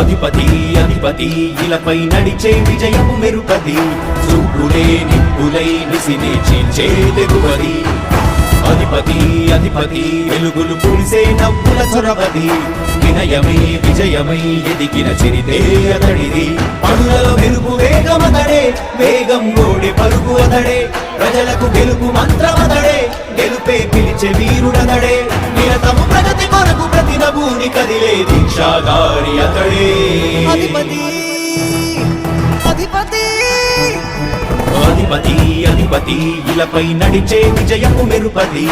అధిపతి అధిపతి ఇలపై నడిచే విజయము మెరుపతి. చూపులే నిప్పులై నిసినే చీల్చే తెగువది అధిపతి అధిపతి వెలుగులు పులిసే నవ్వుల చొరవది వినయమై విజయమై ఎదిగిన చిరితే అతడిది. పనులలో మెరుపు వేగమతడే వేగం గోడి పరుగు అతడే. ప్రజలకు గెలుపు మంత్రమతడే గెలుపే పిలిచే వీరుడతడే. నిరతము ప్రగతి కొరకు ప్రతి నభూని కదిలే దీక్షాగా అతడే అధిపతి. అధిపతి. అధిపతి అధిపతి ఇలపై నడిచే విజయము మెరుపది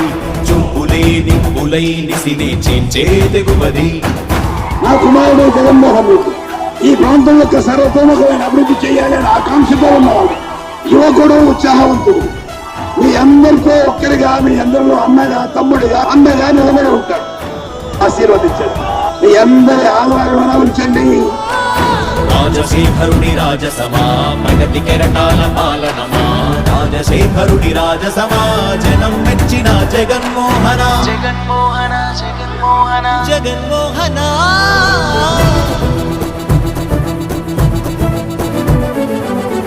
చూపులే నిప్పులై నిసినే చేంచే తెగువది. నా కుమారుడు జగన్మోహన్ రెడ్డి ఈ ప్రాంతం యొక్క సర్వతోముఖమైన అభివృద్ధి చేయాలని ఆకాంక్షతో ఉన్నవాడు. యువకుడు ఉత్సాహవంతుడు. మీ అందరితో ఒక్కరిగా మీ అందరిలో అన్నగా తమ్ముడిగా అన్నగా నిలబడి ఉంటాడు. ఆశీర్వదించండి. మీ అందరి ఆదరణ ఉంచండి. రాజశేఖరుడి రాజసమా ప్రగతి కెరటాల పాలనమా? రాజశేఖరుడి రాజసమా జనం మెచ్చిన జగన్మోహన? జగన్మోహన జగన్మోహన? జగన్మోహన?